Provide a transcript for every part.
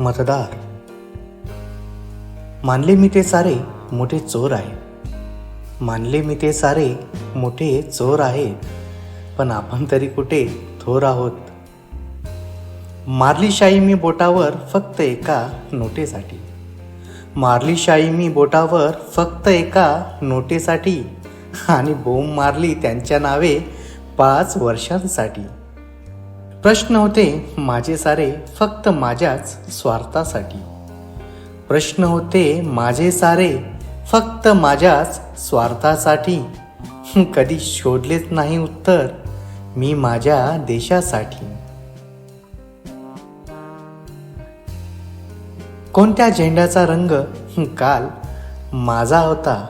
मतदार। मानले मी ते सारे मोठे चोर आहे। मानले मी ते सारे मोठे चोर आहे। पण आपण तरी कुठे थोर आहोत? मारली शाई मी बोटावर फक्त एका नोटेसाठी। मारली शाई मी बोटावर फक्त एका नोटेसाठी आणि बोंब मारली त्यांच्या नावे पाच वर्षांसाठी। प्रश्न होते माझे सारे फक्त माझ्याच स्वार्थासाठी. प्रश्न होते माझे सारे फक्त माझ्याच स्वार्थासाठी. कधी शोधलेच नाही उत्तर मी माझ्या देशासाठी. कोणत्या झेंड्याचा रंग काल माझा होता?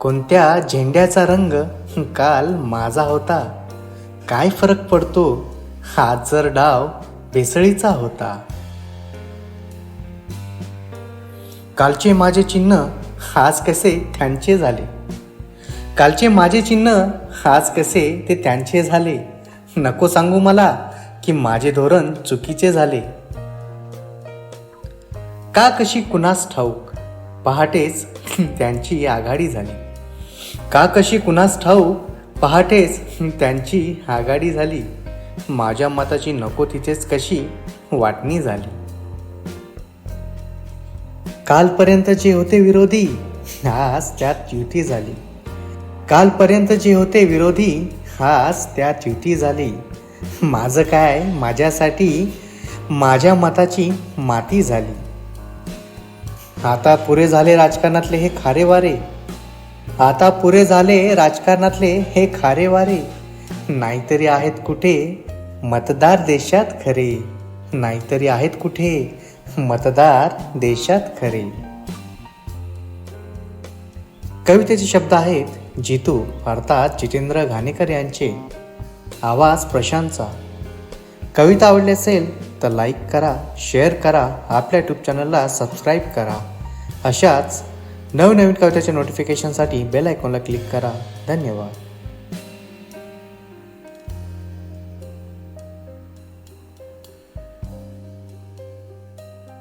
कोणत्या झेंड्याचा रंग काल माझा होता? काय फरक पडतो हा जर डाव भेसळीचा होता. कालचे माझे चिन्ह हाच कसे त्यांचे झाले? कालचे माझे चिन्ह हाच कसे ते त्यांचे झाले? नको सांगू मला की माझे धोरण चुकीचे झाले. का कशी कुणास ठाऊक? पहाटेच त्यांची आघाडी झाली. का कशी कुणास ठाऊक? पहाटेच त्यांची आघाडी झाली. माझ्या मताची नको तिथेच कशी वाटणी झाली. कालपर्यंत जे होते विरोधी आज त्यात युती झाली. कालपर्यंत जे होते विरोधी आज त्यात युती झाली. माझं काय? माझ्यासाठी माझ्या मताची माती झाली. आता पुरे झाले राजकारणातले हे खारे वारे आता पुरे झाले राजकारणातले हे खारे वारे नाहीतरी आहेत कुठे मतदार देशात खरे. नाहीतरी आहेत कुठे मतदार देशात खरे. कवितेचे शब्द आहेत जितू अर्थात जितेंद्र घाणेकर यांचे. आवाज प्रशांतचा. कविता आवडली असेल तर लाईक करा शेअर करा आपल्या यूट्यूब चॅनलला सबस्क्राईब करा. अशाच नवनवीन कवितेच्या नोटिफिकेशनसाठी बेल आयकॉनला क्लिक करा. धन्यवाद.